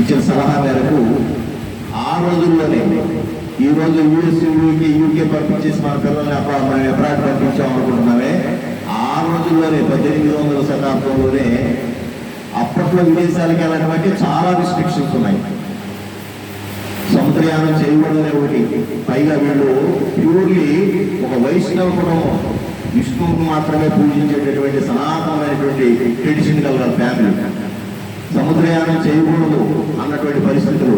ఇచ్చిన సలహా మేరకు ఆ రోజుల్లోనే ఈ రోజు యూఎస్ యూకే యూకే పంపించేసి మన పిల్లల్ని మనం ఎబ్రాడ్ పంపించాం అనుకుంటున్నామే. ఆ రోజుల్లోనే పద్దెనిమిది వందల శతాబ్దంలోనే అప్పట్లో విదేశాలకు వెళ్ళడానికి చాలా రిస్ట్రిక్షన్స్ ఉన్నాయి. సముద్రయానం చేయకూడదనే ఒకటి. పైగా వీళ్ళు ప్యూర్లీ ఒక వైష్ణవ కుటుంబం. విష్ణువుకు మాత్రమే పూజించేటటువంటి సనాతనమైనటువంటి ట్రెడిషన్ కల ప్రయాణం చేయకూడదు అన్నటువంటి పరిస్థితులు.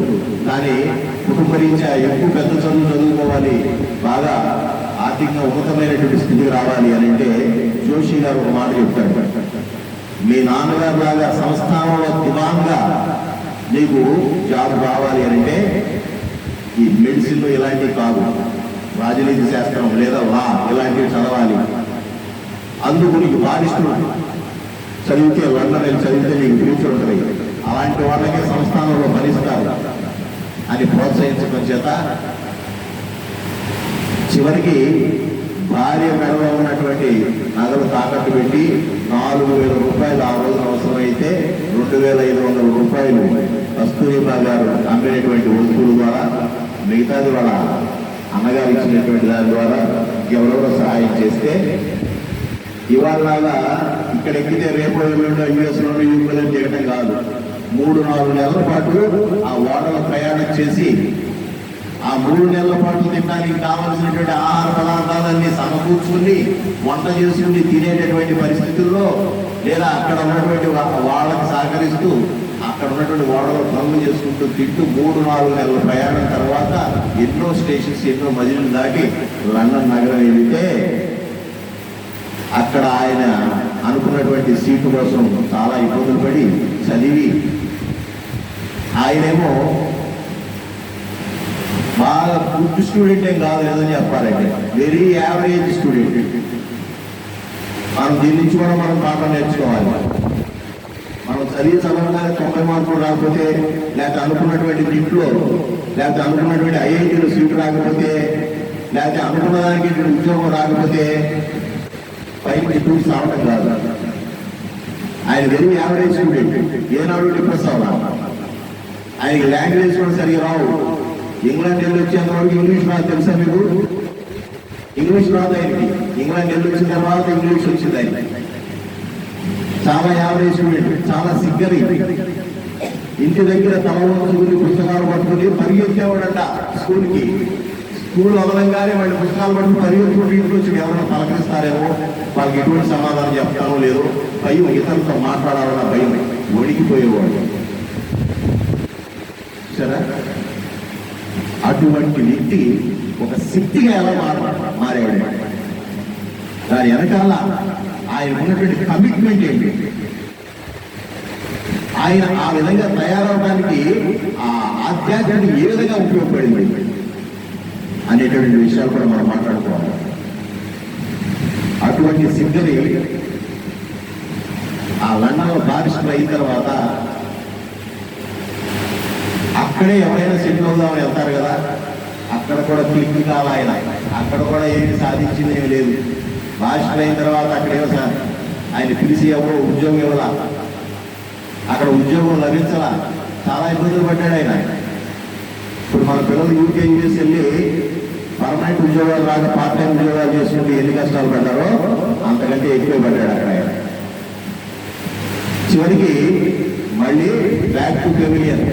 కానీ కుటుంబరీత్యా ఎక్కువ పెద్ద చదువు చదువుకోవాలి. బాగా ఆర్థికంగా ఉన్నతమైనటువంటి స్థితికి రావాలి అని అంటే జోషి గారు ఒక మాట చెప్తాడు మీ నాన్నగారు లాగా సంస్థానంలో దివాంగా నీకు జాబ్ రావాలి అని అంటే ఈ మెడిసిన్ ఇలాంటివి కాదు. రాజనీతి శాస్త్రం లేదా లా ఇలాంటివి చదవాలి. అందుకు నీకు బారిస్టుడు చదివితే లండన్ వెళ్ళి చదివితే నీకు ఫ్యూచర్ ఉంటుంది. అలాంటి వాళ్ళకి సంస్థానంలో భరిస్తారు అని ప్రోత్సహించడం చేత చివరికి భార్య మెడలో ఉన్నటువంటి నగలు తాకట్టు పెట్టి నాలుగు వేల రూపాయలు ఆ రోజున అవసరమైతే రెండు వేల ఐదు వందల రూపాయలు కస్తూరిబా గారు అమ్మినటువంటి వస్తువుల ద్వారా మిగతాది వాళ్ళ అన్నగారు ఇచ్చినటువంటి దాని ద్వారా ఎవరెవరో సహాయం చేస్తే ఇవాళ ఇక్కడ ఎక్కితే రేపు ఎల్లుండో యుఎస్ యూపీలో చేయడం కాదు. మూడు నాలుగు నెలల పాటు ఆ ఓడల ప్రయాణం చేసి ఆ మూడు నెలల పాటు తినడానికి కావలసినటువంటి ఆహార పదార్థాలన్నీ సమకూర్చుకుని వంట చేసుకుని తినేటటువంటి పరిస్థితుల్లో లేదా అక్కడ ఉన్నటువంటి వాళ్ళకి సహకరిస్తూ అక్కడ ఉన్నటువంటి ఓడలో పనులు చేసుకుంటూ తింటూ మూడు నాలుగు నెలల ప్రయాణం తర్వాత ఎన్నో స్టేషన్స్ ఎన్నో మజిలు దాటి లండన్ నగరం వెళితే అక్కడ ఆయన అనుకున్నటువంటి సీటు కోసం చాలా ఇబ్బందులు పడి చదివి ఆయనేమో బాగా గుడ్ స్టూడెంట్ ఏం కాదు లేదని చెప్పాలంటే వెరీ యావరేజ్ స్టూడెంట్ మనం దీని నుంచి కూడా మనం పాఠం నేర్చుకోవాలి. మనం చదివి చదవగానే తొంభై మార్కులు రాకపోతే లేకపోతే అనుకున్నటువంటి దీంట్లో లేకపోతే అనుకున్నటువంటి ఐఐటీలో సీటు రాకపోతే లేకపోతే అనుకున్న దానికి ఉద్యోగం రాకపోతే పైకి టూర్స్ రావడం కాదు. ఆయన వెరీ యావరేజ్ స్టూడెంట్ ఏనాడు డిప్రెస్ అవ్వాలి. ఆయనకి లాంగ్వేజ్ కూడా సరిగా రావు. ఇంగ్లాండ్ వెళ్ళి వచ్చేంత వరకు ఇంగ్లీష్ నాకు తెలుసా మీకు? ఇంగ్లీష్ రాదు ఆయనకి. ఇంగ్లాండ్ వెళ్ళి వచ్చిన తర్వాత ఇంగ్లీష్ వచ్చింది ఆయన చాలా యావరేజ్ స్టూడెంట్ చాలా సిగ్గరి. ఇంటి దగ్గర తల ఉంచుకుని పుస్తకాలు పట్టుకుని పరిగెత్తేవాడంట స్కూల్కి. స్కూల్ వదలంగానే వాళ్ళు పుస్తకాలు పట్టుకుని పరిగెత్తుకుంటూ ఇంట్లో వచ్చి ఎవరైనా పలకరిస్తారేమో? వాళ్ళకి ఎటువంటి సమాధానం చెప్తానో లేదో? భయం ఇతరులతో మాట్లాడాలన్న భయం. వణికిపోయేవాడు సరే అటువంటి వ్యక్తి ఒక శక్తిగా ఎలా మార మారేవాడు? దాని వెనకాల ఆయన ఉన్నటువంటి కమిట్మెంట్ ఏంటి? ఆయన ఆ విధంగా తయారవడానికి ఆ ఆధ్యాత్మిక ఏ విధంగా ఉపయోగపడింది? అనేటువంటి విషయాలు కూడా మనం మాట్లాడుకోవాలి. అటువంటి సిద్ధని ఆ లండన్లో బారిస్టర్ అయిన తర్వాత అక్కడే ఎవరైనా సెటిల్ అవుదామని వెళ్తారు కదా అక్కడ కూడా క్లిక్ కావాలి ఆయన. అక్కడ కూడా ఏమి సాధించింది ఏమి లేదు. బారిస్టర్ అయిన తర్వాత అక్కడేమో సార్ ఆయన పిలిచి ఎవరో ఉద్యోగం ఇవ్వాల? అక్కడ ఉద్యోగం లభించాలా? చాలా ఇబ్బందులు పడ్డాడు ఆయన. ఇప్పుడు మన పిల్లలు యూకే యూఎస్ వెళ్ళి పర్మనెంట్ ఉద్యోగాలు రాక పార్ట్ టైం ఉద్యోగాలు చేసుకుంటే ఎన్ని కష్టాలు పడ్డారో అంతకంటే ఎక్కువ పడ్డాడు అక్కడ ఆయన. చివరికి మళ్ళీ బ్యాక్ టు పెవిలియన్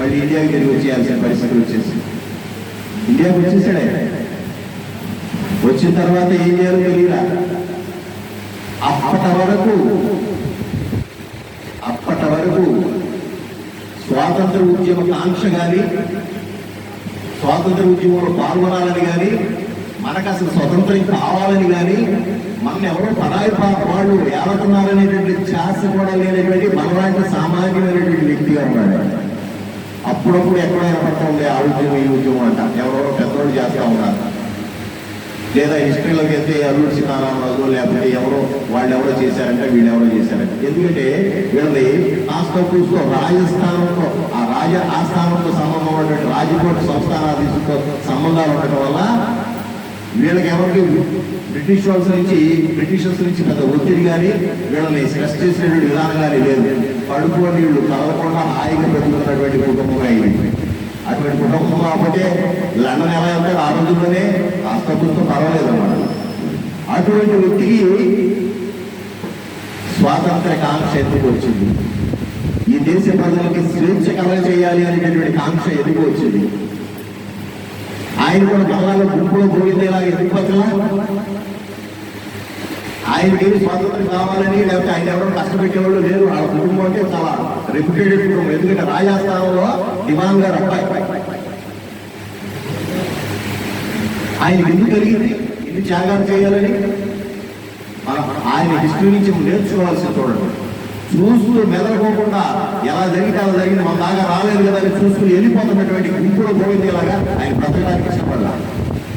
మళ్ళీ ఇండియాకి తిరిగి వచ్చేయాల్సిన పరిస్థితి వచ్చేసి ఇండియాకి వచ్చేసాడే. వచ్చిన తర్వాత ఏం చేయాలో తెలియరా అప్పటి వరకు అప్పటి వరకు స్వాతంత్ర ఉద్యమ కాంక్ష కానీ స్వాతంత్ర ఉద్యమంలో పాల్గొనాలని కానీ మనకు అసలు స్వతంత్రం కావాలని కానీ మన ఎవరో పరాయి పా- వాళ్ళు ఏమవుతున్నారనేటువంటి ఛాస కూడా లేనటువంటి మనలాంటి సామాన్యమైనటువంటి వ్యక్తిగా ఉన్నాడు. అప్పుడప్పుడు ఎక్కడో ఏర్పడతా ఉండే ఆ ఉద్యమం ఈ ఉద్యమం అంట. ఎవరెవరో పెద్దోళ్ళు చేస్తూ ఉన్నారు. లేదా హిస్టరీలోకి వెళ్తే అల్లుడు సీతారామరాజు లేకపోతే ఎవరో వాళ్ళు ఎవరో చేశారంటే వీళ్ళు ఎవరో చేశారంటే. ఎందుకంటే వీళ్ళది కాస్త కూస్తో రాజస్థానంతో ఆ రాజ ఆస్థానంతో సంబంధం ఉన్నటువంటి రాజకోట సంస్థానాధీశులతో సంబంధాలు ఉండటం వల్ల వీళ్ళకి ఎవరికి బ్రిటిష్ వాళ్ళ నుంచి బ్రిటిషర్స్ నుంచి పెద్ద ఒత్తిడి కానీ వీళ్ళని స్ట్రెస్ చేసిన విధానం కానీ లేదు. పడుకోని వీళ్ళు కలవకుండా హాయిగా పెరుగుతున్నటువంటి కుటుంబం అయింది అటువంటి కుటుంబం కాబట్టి లండన్ ఎలా అంటే ఆ రోజుల్లోనే అస్తపుస్తూ పర్వాలేదు అన్నమాట. అటువంటి వ్యక్తికి స్వాతంత్ర కాంక్ష ఎందుకు వచ్చింది. ఈ దేశ ప్రజలకి స్వేచ్ఛ కలగ చేయాలి అనేటటువంటి కాంక్ష ఎందుకు వచ్చింది? ఆయన కూడా బాగా గుంపులో పోయిందేలా ఎందుకు బతలా ఆయనకి స్వాతంత్రం కావాలని లేకపోతే ఆయన ఎవరో కష్టపెట్టేవాళ్ళు లేరు. వాళ్ళ కుటుంబం అంటే చాలా రెప్యుటేటెడ్ కుటుంబం. ఎందుకంటే రాజస్థానంలో దివాన్ గారు అబ్బాయి. ఆయన ఎందుకు కలిగింది? ఇది త్యాగాలు చేయాలని? ఆయన హిస్టరీ నుంచి నేర్చుకోవాల్సిన చూడండి చూసుకుని మెదలుకోకుండా ఎలా జరిగితే అలా జరిగింది మన దాకా రాలేదు కదా అని చూసుకుని వెళ్ళిపోతున్నటువంటి గుంపులో గోవిందేలాగా ఆయన బ్రతకడానికి ఇష్టపడాల.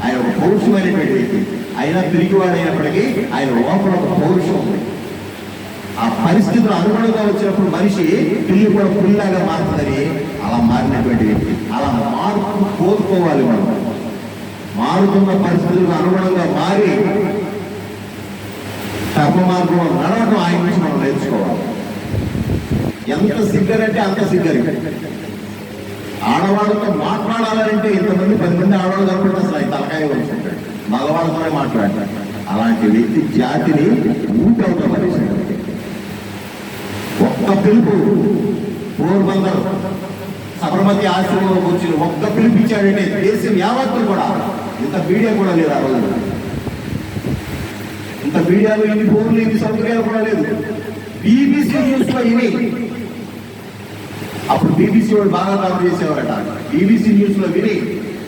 ఆయన ఒక పౌరుషమైనటువంటి వ్యక్తి. అయినా తిరిగివాడైనప్పటికీ ఆయన లోపల ఒక పౌరుషం ఉంది. ఆ పరిస్థితులు అనుగుణంగా వచ్చినప్పుడు మనిషి పిల్లి కూడా పుల్లాగా మారుతుందని అలా మారినటువంటి వ్యక్తి. అలా మార్పు కోరుకోవాలి మనం. మారుతున్న పరిస్థితులకు అనుగుణంగా మారి కర్మ మార్గంలో నడవడం ఆయన నుంచి మనం నేర్చుకోవాలి. ఎంత సిగ్గరంటే అంత సిగ్గరి. ఆడవాళ్ళతో మాట్లాడాలంటే ఇంతమంది పది మంది ఆడవాళ్ళు కనపడితే అసలు ఆయన తలకాయ ఉంచుకుంటాడు మగవాళ్ళతోనే మాట్లాడతాడు అలాంటి వ్యక్తి జాతిని ఊటవుతా ఒక్క పిలుపు పోర్బందర్. సబర్మతి ఆశ్రమంలో వచ్చిన ఒక్క పిలుపు ఇచ్చాడంటే దేశం యావత్తు కూడా ఇంత మీడియా కూడా లేదు ఆ రోజు. ఇంత మీడియాలో ఎన్ని ఫోన్లు ఎన్ని సౌకర్యాలు కూడా లేదు. బీబీసీ న్యూస్లో ఇవి అప్పుడు బీబీసీ వాళ్ళు బాగా కవర్ చేసేవారట. బీబీసీ న్యూస్లో విని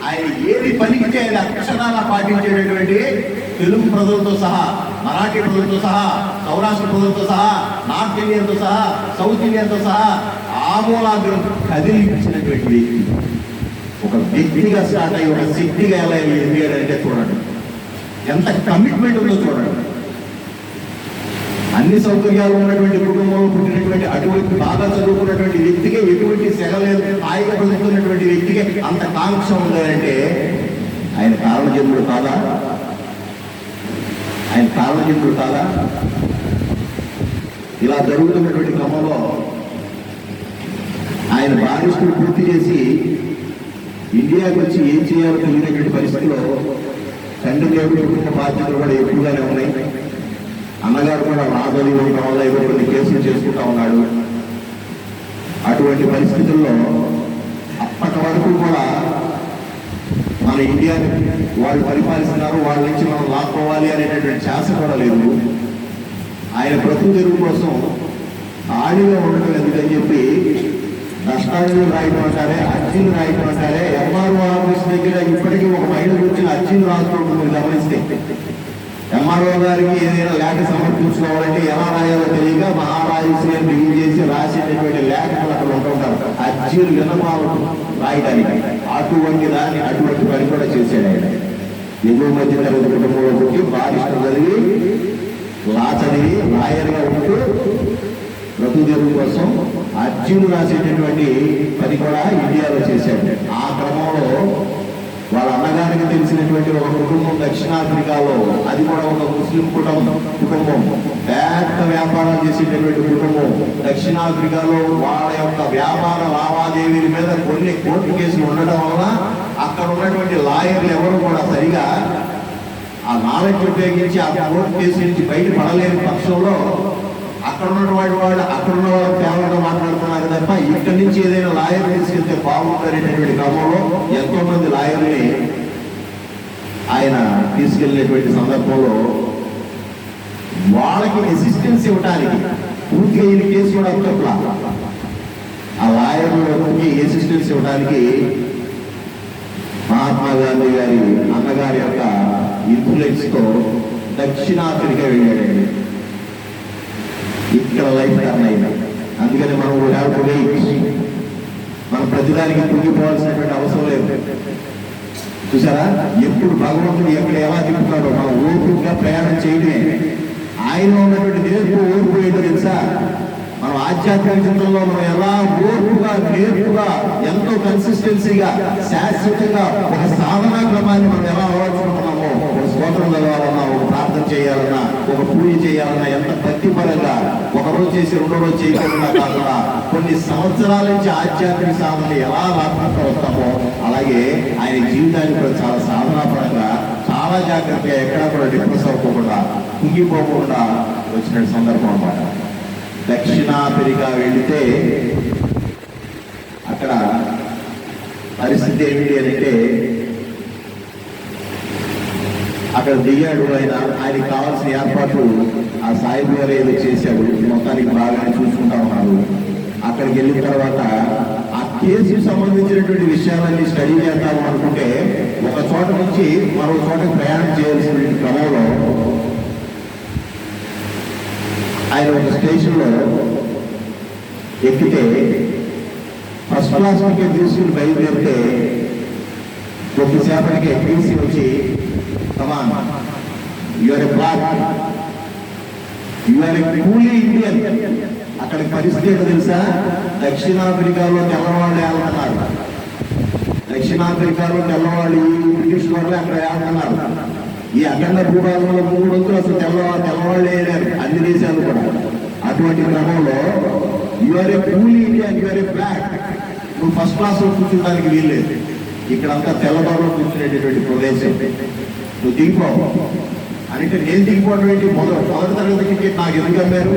ఆయన ఏది పనికి చేయాలి అక్షరాల పాటించేటటువంటి తెలుగు ప్రజలతో సహా మరాఠీ ప్రజలతో సహా సౌరాష్ట్ర ప్రజలతో సహా నార్త్ ఇండియన్తో సహా సౌత్ ఇండియన్తో సహా ఆమూలాగ్రం కదిలించినటువంటి వ్యక్తి. ఒక వ్యక్తిగా స్టార్ట్ అయ్యి ఒక శక్తిగా ఎలా ఎదిగాడంటే చూడండి. ఎంత కమిట్మెంట్ ఉందో చూడండి. అన్ని సౌకర్యాలు ఉన్నటువంటి కుటుంబంలో పుట్టినటువంటి అటువంటి బాగా చదువుకున్నటువంటి వ్యక్తికి ఎటువంటి సెగ లేదు. హాయిగా బతుకుతున్నటువంటి వ్యక్తికి అంత కాంక్ష ఉందంటే ఆయన కారణజన్ముడు కాదా? ఆయన కారణజన్ముడు కాదా? ఇలా జరుగుతున్నటువంటి క్రమంలో ఆయన బారిస్టులు పూర్తి చేసి ఇండియాకి వచ్చి ఏం చేయాలో తెలియనటువంటి పరిస్థితిలో తండ్రి దేవుడు కుటుంబ బాధ్యతలు కూడా ఎక్కువగానే ఉన్నాయి. అన్నగారు కూడా రాబోది ఉండడం వల్ల ఏదో కొన్ని కేసులు చేసుకుంటా ఉన్నాడు. అటువంటి పరిస్థితుల్లో అప్పటి వరకు కూడా మన ఇండియా వాళ్ళు పరిపాలిస్తున్నారు వాళ్ళ నుంచి మనం లాక్కోవాలి అనేటటువంటి ఛాన్స్ కూడా లేదు. ఆయన బ్రతుకు తెరువు కోసం ఆడిలో ఉండడం ఎందుకని చెప్పి నష్టాలు రాయడం అంటారే అర్జీలు రాయడం అంటారే ఎంఆర్ఓ ఆఫీస్ దగ్గర ఇప్పటికీ ఒక మహిళ కూర్చొని అర్జీలు రాస్తూ ఉంటుంది గమనిస్తే. ఎంఆర్ఓ గారికి ఏదైనా లేఖ సమర్పించుకోవాలంటే ఎలా రాయాలో తెలియక మహారాజుని రివ్యూ చేసి రాసేటటువంటి లేఖలు అక్కడ ఉంటుంటారు అర్జీలు విన్నపాలు రాయడానికి అటువంటి దాన్ని అటువంటి పని కూడా చేశాడు ఆయన. ఎగువ మధ్య తరగతి కుటుంబంలో పుట్టి బారిస్టర్ చదివి లా చదివి లాయర్గా ఉంటూ బ్రతుదేవుడి కోసం అర్జును రాసేటటువంటి పని కూడా ఇండియాలో చేశాడు. ఆ క్రమంలో వాళ్ళ అన్నగారికి తెలిసినటువంటి ఒక కుటుంబం దక్షిణాఫ్రికాలో అది కూడా ఒక ముస్లిం కుటుంబం కుటుంబం. పెద్ద వ్యాపారం చేసేటటువంటి కుటుంబం. దక్షిణాఫ్రికాలో వాళ్ళ యొక్క వ్యాపార లావాదేవీల మీద కొన్ని కోర్టు కేసులు ఉండటం వలన అక్కడ ఉన్నటువంటి లాయర్లు ఎవరు కూడా సరిగా ఆ నాలెడ్జ్ ఉపయోగించి ఆ కోర్టు కేసు నుంచి బయట పడలేని పక్షంలో అక్కడ ఉన్నటువంటి వాళ్ళు అక్కడ ఉన్న వాళ్ళు కేవలంగా మాట్లాడుతున్నారు తప్ప ఇక్కడి నుంచి ఏదైనా లాయర్ తీసుకెళ్తే బాగుంటారనేటువంటి క్రమంలో ఎంతో మంది లాయర్ని ఆయన తీసుకెళ్ళేటువంటి సందర్భంలో వాళ్ళకి అసిస్టెన్స్ ఇవ్వడానికి పూర్తిగా ఈ కేసు కూడా అప్పట్లా. ఆ లాయర్లకి అసిస్టెన్స్ ఇవ్వడానికి మహాత్మా గాంధీ గారి అన్నగారి యొక్క ఇన్ఫ్లుయెన్స్తో దక్షిణాఫ్రికా వెళ్ళాడండి. ఇక్కడ లైఫ్ టర్న్ అయింది అందుకని మనం హ్యావ్ టు వెయిట్ మనం ప్రతిదానికి కుంగిపోవాల్సినటువంటి అవసరం లేదు. చూసారా? ఎప్పుడు భగవంతుడు ఎక్కడ ఎలా తిప్పుతాడో మనం ఓపుగా ప్రయాణం చేయడమే. ఆయన ఉన్నటువంటి నేర్పు ఓర్పు ఏంటో తెలుసా? మనం ఆధ్యాత్మిక చిత్రంలో మనం ఎలా ఓర్పుగా నేర్పుగా ఎంతో కన్సిస్టెన్సీగా శాశ్వతంగా ఒక సాధనా క్రమాన్ని మనం ఎలా అలవర్చుకుంటున్నామో స్తోత్రం చదవాలన్నా ఒక ప్రార్థన చేయాలన్నా ఒక పూజ చేయాలన్నా ఎంత భక్తిపరంగా ఒకరోజు చేసి రెండో రోజు చేయకుండా కాకుండా కొన్ని సంవత్సరాల నుంచి ఆధ్యాత్మిక సాధనలు ఎలా రాకుండా వస్తామో అలాగే ఆయన జీవితాన్ని కూడా చాలా సాధనాపరంగా చాలా జాగ్రత్తగా ఎక్కడా కూడా డిప్రెస్ అవ్వకుండా కుంగిపోకుండా వచ్చిన సందర్భం అన్నమాట. దక్షిణాఫ్రికా వెళితే అక్కడ పరిస్థితి ఏమిటి అంటే అక్కడ దిగాడు ఆయన. ఆయనకి కావాల్సిన ఏర్పాట్లు ఆ సాయిబు గారు ఏదో చేశాడు మొత్తానికి బాగానే చూసుకుంటా ఉన్నారు. అక్కడికి వెళ్ళిన తర్వాత ఆ కేసుకు సంబంధించినటువంటి విషయాలన్నీ స్టడీ చేద్దాము అనుకుంటే ఒక చోట నుంచి మరో చోటకి ప్రయాణం చేయాల్సినటువంటి క్రమంలో ఆయన ఒక స్టేషన్లో ఎక్కితే ఫస్ట్ క్లాస్ టికెట్ తీసుకుని బయలుదేరితే కొద్దిసేపటికి టీసీ వచ్చి Come on. You are a black. You are a coolie Indian. అక్కడ పరిస్థితి ఏంటో తెలుసా? దక్షిణాఫ్రికాలో తెల్లవాళ్ళు ఏమన్నారు దక్షిణాఫ్రికాలో తెల్లవాళ్ళు బ్రిటిష్ వాళ్ళు అక్కడ ఏమన్నారు ఈ అఖండ భూభాగంలో మూడు వంతులు అసలు తెల్లవాళ్ళు తెల్లవాళ్ళు వేయలేరు అన్ని దేశాలు కూడా. అటువంటి క్రమంలో you're a coolie Indian you're a black నువ్వు ఫస్ట్ క్లాస్లో కూర్చోడానికి వీల్లేదు. ఇక్కడంతా తెల్లబారులో కూర్చునేటటువంటి ప్రదేశం. నువ్వు దిగిపోవు. అంటే నేను దిగిపోవడం ఏంటి? మొదలు మొదటి తరగతి టికెట్ నాకు ఎందుకు అమ్మారు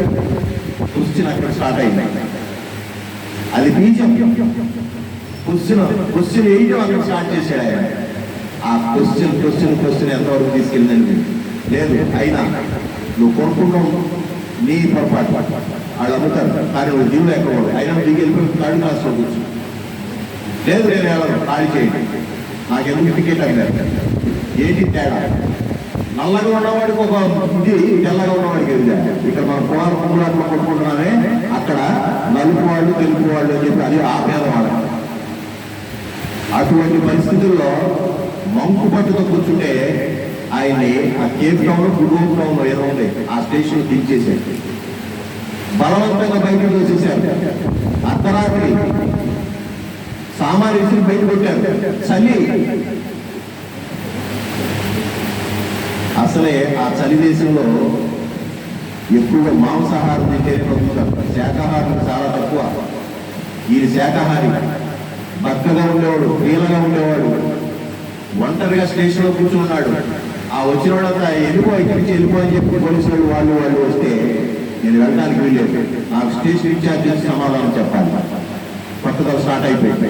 క్వశ్చన్ అక్కడ స్టార్ట్ అయింది. అది బీజం. క్వశ్చన్ క్వశ్చన్ వేయడం అక్కడ స్టార్ట్ చేశాడు ఆయన. ఆ క్వశ్చన్ క్వశ్చన్ క్వశ్చన్ ఎంతవరకు తీసుకెళ్ళిందండి? లేదు అయినా నువ్వు కొనుక్కున్నావు. నీ పొరపాటు. వాళ్ళు అమ్ముతారు. కానీ నువ్వు దిగు లేకపోవడం అయినా దిగి వెళ్ళిపోయి థర్డ్ క్లాస్లో కూర్చో. లేదు నేను ఎవరు ఖాళీ చేయండి. నాకు ఎందుకు టికెట్ అడిగారు ఏంటి తేడా? నల్లగా ఉన్నవాడికి ఒక ఇది తెల్లగా ఉన్నవాడికి ఇది ఇక్కడ మన కుమార్ కుమారాత్మ కొట్టుకుంటున్నామే అక్కడ నలుపు వాళ్ళు తెలుపు వాళ్ళు అని చెప్పి అది ఆ అటువంటి పరిస్థితుల్లో మంకు పట్టుతో కూర్చుంటే ఆయన్ని ఆ కేప్ టౌన్ గుడ్ టౌన్ ఏదో ఉంది. ఆ స్టేషన్ దించేసాడు బలవంతంగా బయటకు వచ్చేసారు. అర్ధరాత్రి. సామాన్ ఇసురు బయట పెట్టారు చలి. అసలే ఆ చలి దేశంలో ఎక్కువగా మాంసాహారం తింటేనే బతుకుతారు శాకాహారం చాలా తక్కువ. ఈయన శాకాహారి బక్కగా ఉండేవాడు క్రియలుగా ఉండేవాడు ఒంటరిగా స్టేషన్లో కూర్చున్నాడు. ఆ వచ్చిన వాళ్ళంతా వెళ్ళిపో ఇక్కడికి నుంచి వెళ్ళిపో అని చెప్పి పోలీసులు వాళ్ళు వాళ్ళు వస్తే నేను వెళ్ళడానికి వెళ్ళలేదు నాకు స్టేషన్ ఇన్ఛార్జ్ చేసి సమాధానం చెప్పాలి. కొత్తగా స్టార్ట్ అయిపోయింది.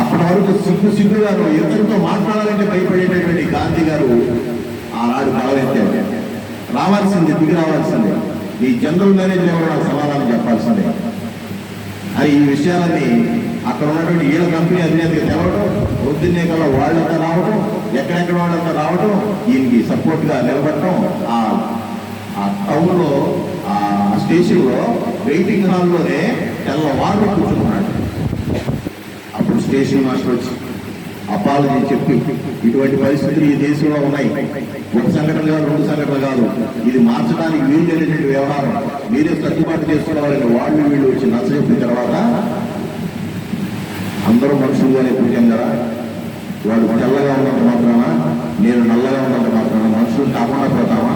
అప్పటి వరకు సిగ్గు గారు ఇతరులతో మాట్లాడాలంటే భయపడేటటువంటి గాంధీ గారు ఆనాడు గడవెత్తారు రావాల్సిందే దిగి రావాల్సిందే. ఈ జనరల్ మేనేజర్ ఎవరు నాకు సమాధానం చెప్పాల్సిందే. అని ఈ విషయాలన్నీ అక్కడ ఉన్నటువంటి వీళ్ళ కంపెనీ అధినేతకి తెలవడం పొద్దున్నే కల్లా వాళ్ళంతా రావడం ఎక్కడెక్కడ వాళ్ళంతా రావడం ఈయనకి సపోర్ట్గా నిలబడటం ఆ ఆ ఆ స్టేషన్లో వెయిటింగ్ హాల్లోనే తెల్లవారు కూర్చున్నాడు. అప్పుడు స్టేషన్ మాస్టర్ వచ్చి అపాలజీ చెప్పి ఇటువంటి పరిస్థితులు ఈ దేశంలో ఉన్నాయి. ఒక సంఘటన కాదు రెండు సంఘటనలు కాదు. ఇది మార్చడానికి వీలు లేనటువంటి వ్యవహారం. మీరే సర్దుబాటు చేసుకోవాలని వాళ్ళు వీళ్ళు వచ్చి నచ్చజెప్పిన తర్వాత అందరూ మనుషులుగానే పుట్టాం కదా. వాడు తెల్లగా ఉన్నంత మాత్రాన నేను నల్లగా ఉన్నంత మాత్రాన మనుషులు కాకుండా పోతామా?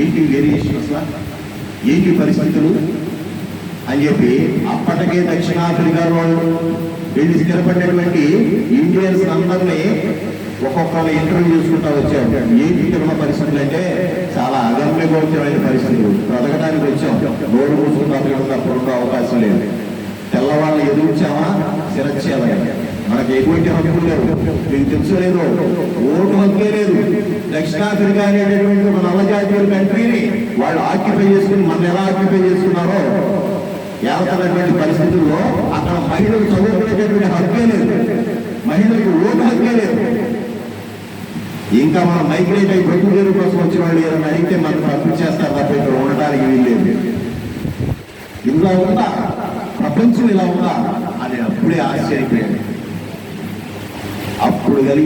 ఏంటి వేరియేషన్ అసలు ఏంటి పరిస్థితులు? అని చెప్పి అప్పటికే దక్షిణాఫ్రికాలో వెళ్ళి స్థిరపడినటువంటి ఇండియన్స్ అందరినీ ఒక్కొక్కరు ఇంటర్వ్యూ చేసుకుంటా వచ్చాం. ఏంటి ఇక్కడ పరిస్థితులు అంటే చాలా అగమ్యగోచరమైన పరిస్థితులు. బ్రతకడానికి వచ్చాం. నోరు మూసుకుని బ్రతకడం తప్ప అవకాశం లేదు. తెల్లవాళ్ళు ఎదుర్చామా? శిరచ్చేయాలి మనకి ఎటువంటి హక్కులు లేవు. మీకు తెలుసులేదు ఓటు హక్కే లేదు. దక్షిణాఫ్రికా అనేటటువంటి ఒక నల్లజాతీయుల కంట్రీని వాళ్ళు ఆక్యుపై చేసుకుని మనం ఎలా ఆక్యుపై చేసుకున్నారో ఏర్పడినటువంటి పరిస్థితుల్లో అక్కడ మహిళలు చదువుకునేటటువంటి హక్కే లేదు. మహిళలకు ఓటు హక్కే లేదు. ఇంకా మనం మైగ్రేట్ అయి బ్రతుకుదేరు కోసం వచ్చిన వాళ్ళు ఏదైనా అడిగితే మనకు అభివృద్ధి చేస్తారు తప్ప ఇక్కడ ఉండడానికి వీల్లేదు ఇలా ఉందా ప్రపంచం ఇలా ఉందా అని అప్పుడే ఆశ్చర్యపోయాడు అప్పుడు కలిగి